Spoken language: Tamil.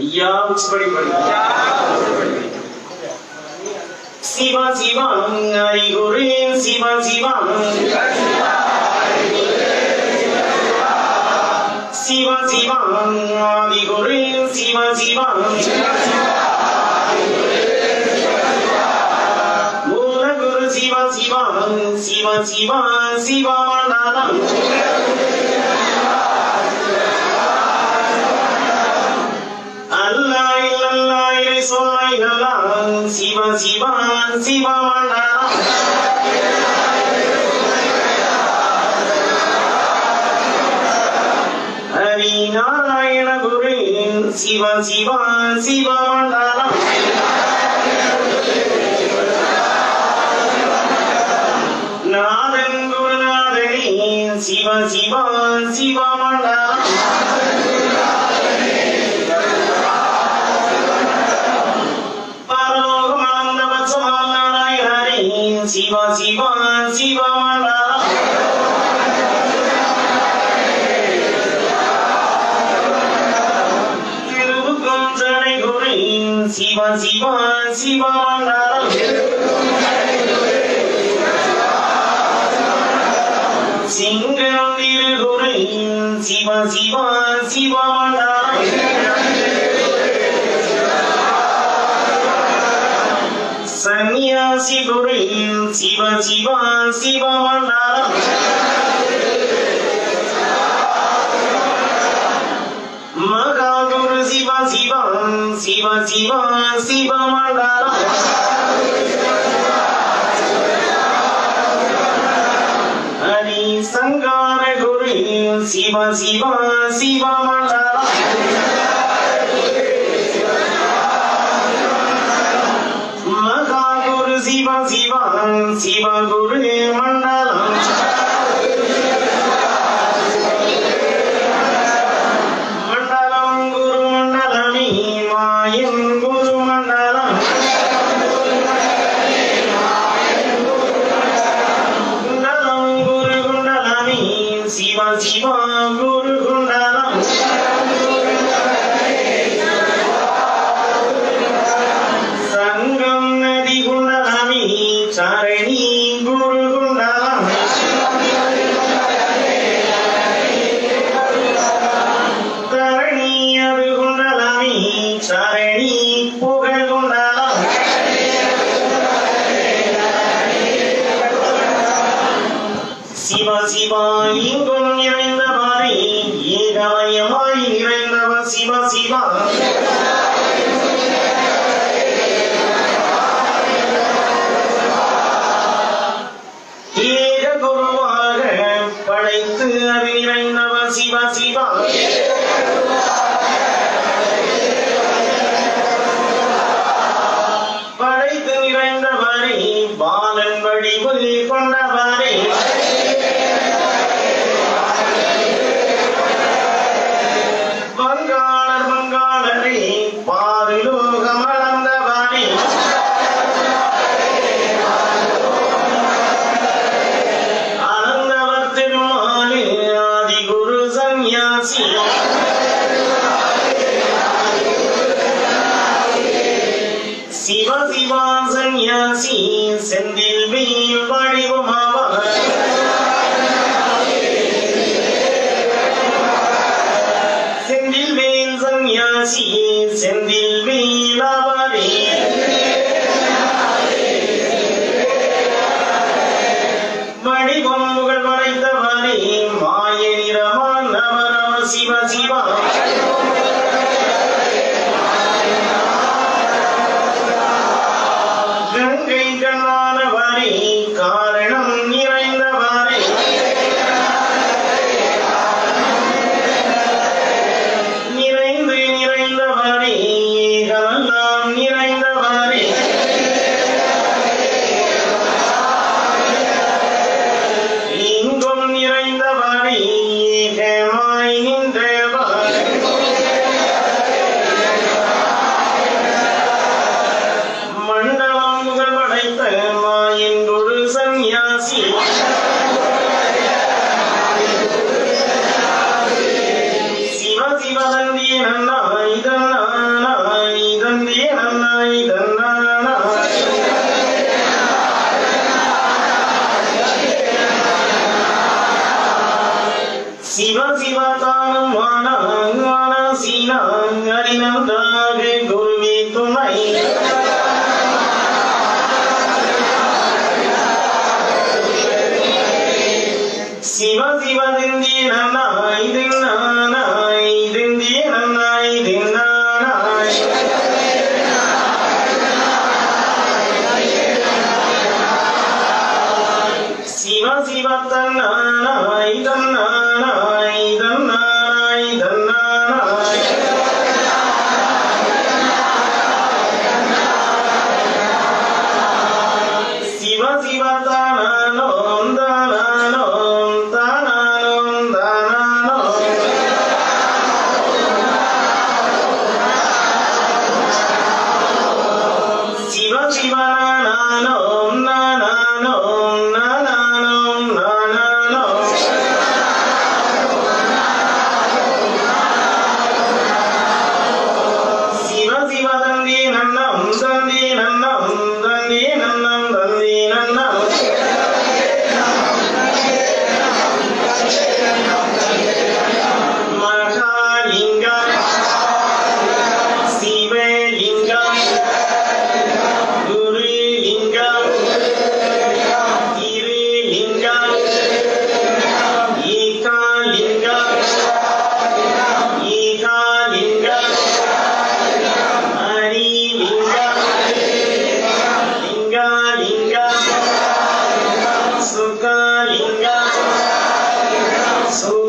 ஐயா உச்சபடி படிங்க சிவ சிவம் அறிகுறி சிவ சிவம் சிவ சிவம் ஆதிகுரு சிவ சிவம் மூலகுரு சிவ சிவம் சிவ சிவ சிவமண்டலம் அல்லாஹ் எல்லாம் சிவ சிவ சிவமண்டலம் ஹரி நாராயண குரு சிவ சிவ சிவமண்டலம் நாதன் குருநாதனே சிவ சிவ சிவமண்டலம் శివ శివ శివ తిరుగుకుంజని శివ శివ శివ సింగం తిరుగురి శివ శివ శివ మండలం சிவமண்டலம் சன்னியாசி குரு சிவ சிவ சிவமண்டலம் மகாகுரு சிவ சிவ சிவ சிவ சிவமண்டலம் ஹரி சங்கார குரு Shiva Shiva சிவமண்டலம் i'm going Shri Guru Nanak. சிவ சிவாய் இங்கும் நிறைந்தவரை ஏகமயமாய் நிறைந்தவர் சிவ சிவா. ஏக குருவாக படைத்து அது நிறைந்தவர் சிவ சிவா. நிறைந்தவரே பாலன் வடிவு கொண்டவரே. சந்நியாசி செந்தில் வீல் வடிவமாவார் செந்தில் வேல் சந்நியாசி செந்தில் வேலாவரே வடிவம் புகழ் மறைந்தவரே மாய நிறமான் நவரம சிவ சிவா. தன்னாய் தன்னாய் so